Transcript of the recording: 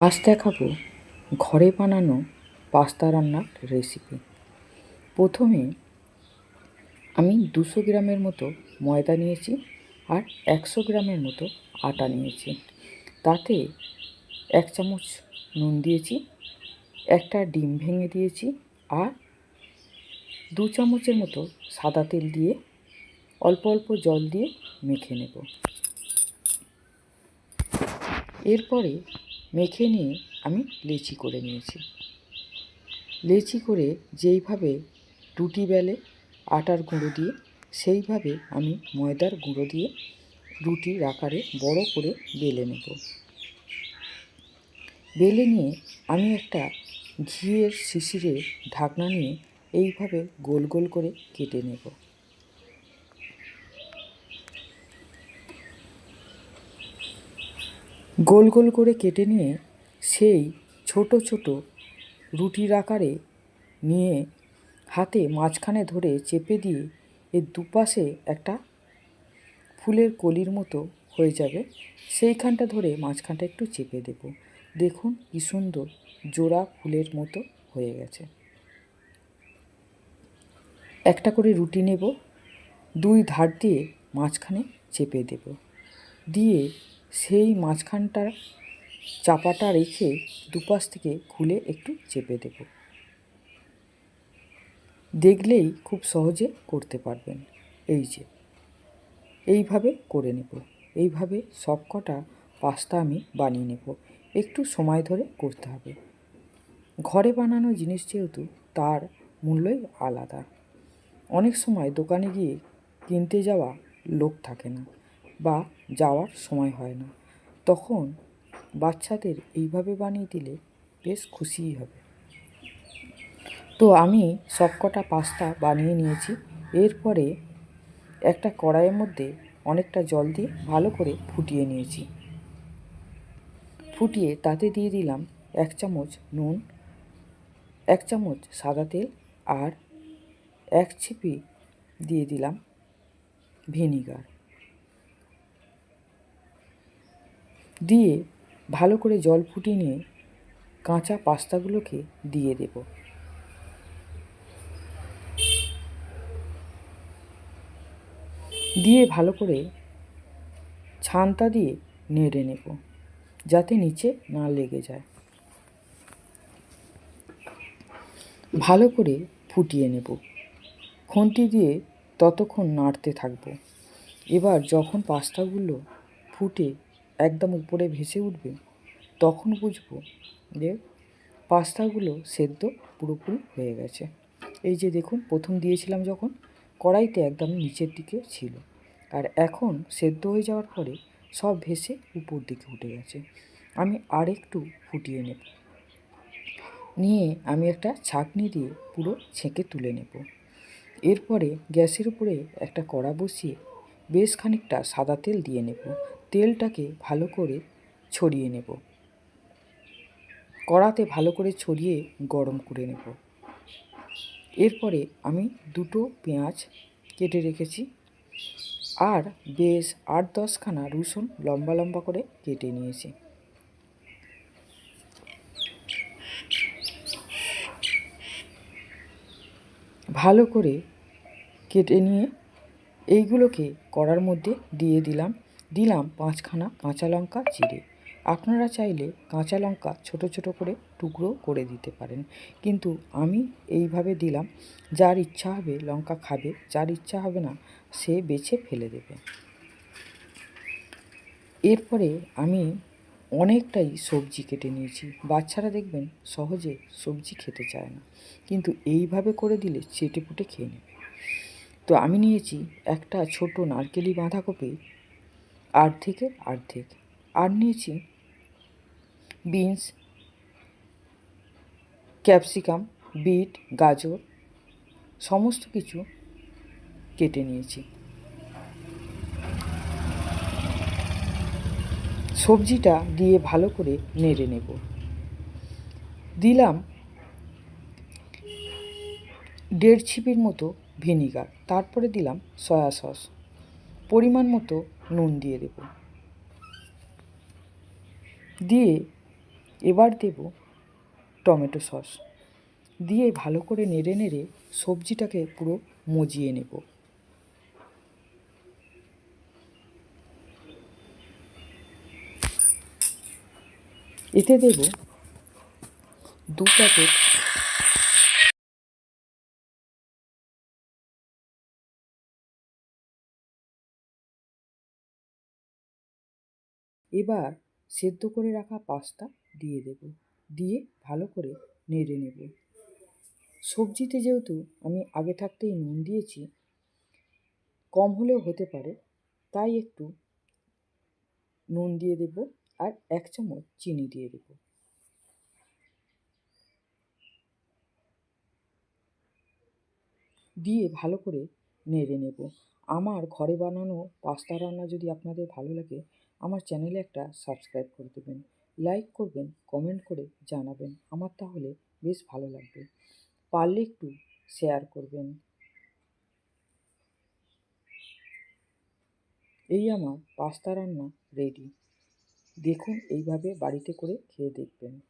আজ দেখাবো ঘরে বানানো পাস্তা রান্নার রেসিপি প্রথমে আমি দুশো গ্রামের মতো ময়দা নিয়েছি আর একশো গ্রামের মতো আটা নিয়েছি। তাতে এক চামচ নুন দিয়েছি, একটা ডিম ভেঙে দিয়েছি আর দু চামচের মতো সাদা তেল দিয়ে অল্প অল্প জল দিয়ে মেখে নেব। এরপরে মেখে নিয়ে আমি লেচি করে নিয়েছি। লেচি করে যেইভাবে রুটি বেলে আটার গুঁড়ো দিয়ে, সেইভাবে আমি ময়দার গুঁড়ো দিয়ে রুটির আকারে বড় করে বেলে নেব। বেলে নিয়ে আমি একটা ঘিয়ের শিশিরে ঢাকনা নিয়ে এইভাবে গোল গোল করে কেটে নেব। গোল গোল করে কেটে নিয়ে সেই ছোট ছোট রুটির আকারে নিয়ে হাতে মাঝখানে ধরে চেপে দিয়ে এর দুপাশে একটা ফুলের কলির মতো হয়ে যাবে। সেইখানটা ধরে মাঝখানটা একটু চেপে দেব। দেখুন কি সুন্দর জোড়া ফুলের মতো হয়ে গেছে। একটা করে রুটি নেব, দুই ধার দিয়ে মাঝখানে চেপে দেব। দিয়ে সেই মাঝখানটার চাপাটা রেখে দুপাশ থেকে খুলে একটু চেপে দেব। দেখলেই খুব সহজে করতে পারবেন। এই যে, এইভাবে করে নেব। এইভাবে সব কটা পাস্তা আমি বানিয়ে নেব। একটু সময় ধরে করতে হবে। ঘরে বানানো জিনিস যেহেতু, তার মূল্যই আলাদা। অনেক সময় দোকানে গিয়ে কিনতে যাওয়া লোক থাকে না। বা যাওয়ার সময় হয় না। তখন বাচ্চাদের এইভাবে বানিয়ে দিলে বেশ খুশিই হবে। তো আমি সবকটা পাস্তা বানিয়ে নিয়েছি। এরপরে একটা কড়াইয়ের মধ্যে অনেকটা জল দিয়ে ভালো করে ফুটিয়ে নিয়েছি। ফুটিয়ে তাতে দিয়ে দিলাম এক চামচ নুন, এক চামচ সাদা তেল আর এক ছিপি দিয়ে দিলাম ভিনিগার। দিয়ে ভালো করে জল ফুটিয়ে নিয়ে কাঁচা পাস্তাগুলোকে দিয়ে দেব। দিয়ে ভালো করে ছানটা দিয়ে নেড়ে নেব, যাতে নিচে না লেগে যায়। ভালো করে ফুটিয়ে নেব। খুন্তি দিয়ে ততক্ষণ নাড়তে থাকব। এবার যখন পাস্তাগুলো ফুটে একদম উপরে ভেসে উঠবে, তখন বুঝব যে পাস্তাগুলো সেদ্ধ পুরোপুরি হয়ে গেছে। এই যে দেখুন, প্রথম দিয়েছিলাম যখন, কড়াইতে একদম নিচের দিকে ছিল। আর এখন সেদ্ধ হয়ে যাওয়ার পরে সব ভেসে উপর দিকে উঠে গেছে। আমি আরেকটু ফুটিয়ে নেব। নিয়ে আমি একটা ছাঁকনি দিয়ে পুরো ছেঁকে তুলে নেব। এরপরে গ্যাসের উপরে একটা কড়া বসিয়ে বেশ খানিকটা সাদা তেল দিয়ে নেব। তেলটাকে ভালো করে ছড়িয়ে নেব। কড়াতে ভালো করে ছড়িয়ে গরম করে নেব। এরপরে আমি দুটো পেঁয়াজ কেটে রেখেছি আর বেশ আট দশখানা রসুন লম্বা লম্বা করে কেটে নিয়েছি। ভালো করে কেটে নিয়ে এইগুলোকে কড়ার মধ্যে দিয়ে দিলাম। দিলাম পাঁচখানা কাঁচা লঙ্কা চিড়ে। আপনারা চাইলে কাঁচা লঙ্কা ছোট ছোট করে টুকরো করে দিতে পারেন। কিন্তু আমি এইভাবে দিলাম, যার ইচ্ছা হবে লঙ্কা খাবে, যার ইচ্ছা হবে না, সে বেছে ফেলে দেবে। এরপরে আমি অনেকটাই সবজি কেটে নিয়েছি। বাচ্চারা দেখবেন সহজে সবজি খেতে চায় না, কিন্তু এইভাবে করে দিলে চেটে পুটে খেয়ে নেবে। তো আমি নিয়েছি একটা ছোট নারকেলি বাঁধাকপি অর্ধেকের অর্ধেক আর নিয়েছি বিনস, ক্যাপসিকাম, বিট, গাজর, সমস্ত কিছু কেটে নিয়েছি। সবজিটা দিয়ে ভালো করে নেড়ে নেব। দিলাম দেড় ছিপির মতো ভিনিগার, তারপরে দিলাম সয়া সস। পরিমাণ মতো নুন দিয়ে দেব। দিয়ে এবার দেব টমেটো সস। দিয়ে ভালো করে নেড়ে নেড়ে সবজিটাকে পুরো মজিয়ে নেব। এতে দেব দু প্যাকেট এবার সেদ্ধ করে রাখা পাস্তা দিয়ে দেব। দিয়ে ভালো করে নেড়ে নেব। সবজিতে যেহেতু আমি আগে থাকতেই নুন দিয়েছি, কম হলেও হতে পারে, তাই একটু নুন দিয়ে দেব আর এক চামচ চিনি দিয়ে দেব। দিয়ে ভালো করে নেড়ে নেব। আমার ঘরে বানানো পাস্তা রান্না যদি আপনাদের ভালো লাগে আমার চ্যানেলে একটা সাবস্ক্রাইব করে দেবেন, লাইক করবেন, কমেন্ট করে জানাবেন। আমার তাহলে বেশ ভালো লাগবে। পারলে একটু শেয়ার করবেন। এই আমার পাস্তা রান্না রেডি দেখুন এইভাবে বাড়িতে করে খেয়ে দেখবেন।